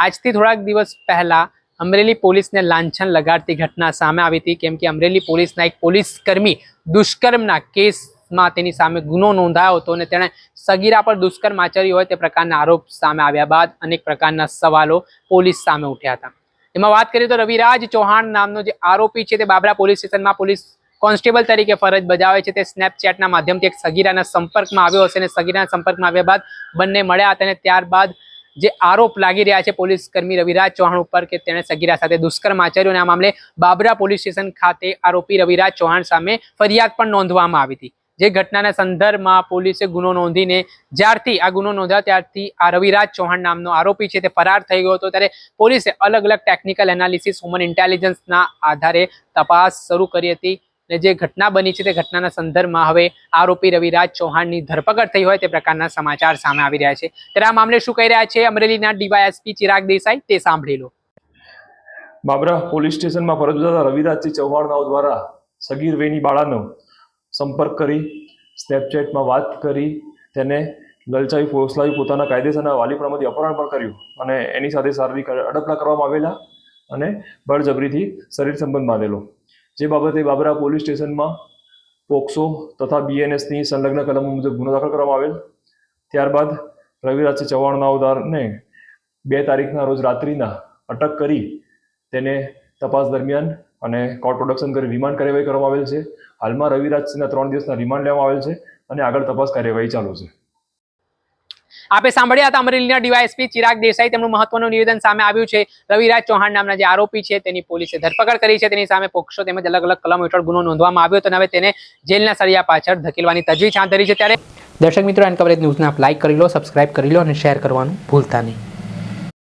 આજથી થોડાક દિવસ પહેલા અમરેલી પોલીસને લાંછન લગાડતી ઘટના સામે આવી હતી, કેમ કે અમરેલી પોલીસના એક પોલીસ કર્મી દુષ્કર્મના કેસમાં તેની સામે ગુનો નોંધાયો હતો અને તેણે સગીરા પર દુષ્કર્મ આચર્યું હોય તે પ્રકારના આરોપ સામે આવ્યા બાદ અનેક પ્રકારના સવાલો પોલીસ સામે ઉઠ્યા હતા. એમાં વાત કરીએ તો રવિરાજ ચૌહાણ નામનો જે આરોપી છે તે બાબરા પોલીસ સ્ટેશનમાં પોલીસ કોન્સ્ટેબલ તરીકે ફરજ બજાવે છે. તે સ્નેપચેટના માધ્યમથી એક સગીરાના સંપર્કમાં આવ્યો હશે અને સગીરાના સંપર્કમાં આવ્યા બાદ બંને મળ્યા હતા અને ત્યારબાદ જે આરોપ લાગી રહ્યા છે પોલીસ કર્મી રવિરાજ ચૌહાણ ઉપર કે તેણે સગીરા સાથે દુષ્કર્મ આચર્યો અને આ મામલે બાબરા પોલીસ સ્ટેશન ખાતે આરોપી રવિરાજ ચૌહાણ સામે ફરિયાદ પણ નોંધવામાં આવી હતી. જે ઘટનાના સંદર્ભમાં પોલીસે ગુનો નોંધીને જ્યારથી આ ગુનો નોંધ્યો ત્યારથી આ રવિરાજ ચૌહાણ નામનો આરોપી છે તે ફરાર થઈ ગયો હતો. ત્યારે પોલીસે અલગ અલગ ટેકનિકલ એનાલિસિસ, હ્યુમન ઇન્ટેલિજન્સના આધારે તપાસ શરૂ કરી હતી. અને જે ઘટના બની છે તે ઘટનાના સંદર્ભમાં હવે આરોપી રવિરાજ ચૌહાણની ધરપકડ થઈ હોય તે પ્રકારના સમાચાર સામે આવી રહ્યા છે. ત્યારે આ મામલે શું કહી રહ્યા છે અમરેલીના ડીવાયએસપી ચિરાગ દેસાઈ? તે સાંભળી લો. બાબરા પોલીસ સ્ટેશનમાં ફરજ બજાવતા રવિરાજસિંહ ચૌહાણ નાઓ દ્વારા સગીર વેની બાળાનો સંપર્ક કરી, સ્નેપચેટમાં વાત કરી, તેને લલચાવી ફોસલાવી પોતાના કાયદેસરના વાલીપણામાંથી અપહરણ પણ કર્યું અને એની સાથે શારીરિક અડપલા કરવામાં આવેલા અને બળજબરીથી શરીર સંબંધ બાંધેલો જે બાબતે બાબરા પોલીસ સ્ટેશનમાં પોક્સો તથા બીએનએસની સંલગ્ન કલમો મુજબ ગુનો દાખલ કરવામાં આવેલ. ત્યારબાદ રવિરાજસિંહ ચૌહાણ નાઓદારને બે તારીખના રોજ રાત્રિના અટક કરી તેને તપાસ દરમિયાન અને કોર્ટ પ્રોડક્શન કરી રિમાન્ડ કાર્યવાહી કરવામાં આવેલ છે. હાલમાં રવિરાજસિંહના ત્રણ દિવસના રિમાન્ડ લેવામાં આવેલ છે અને આગળ તપાસ કાર્યવાહી ચાલુ છે. આપે સાંભળ્યા હતા અમરેલીના ડીવાયએસપી ચિરાગ દેસાઈ. તેમનું મહત્વનું નિવેદન સામે આવ્યું છે. રવિરાજ ચૌહાણ નામના જે આરોપી છે, તેની પોલીસે ધરપકડ કરી છે. તેની સામે પોક્સો તેમજ અલગ અલગ કલમ હેઠળ ગુનો નોંધવામાં આવ્યો હતો અને હવે તેને જેલના સળિયા પાછળ ધકેલવાની તજવીજ હાથ ધરી છે. ત્યારે દર્શક મિત્રો, એન કવરેજ ન્યૂઝને આપ લાઇક કરી લો સબસ્ક્રાઇબ કરી લો અને શેર કરવાનું ભૂલતા નહીં.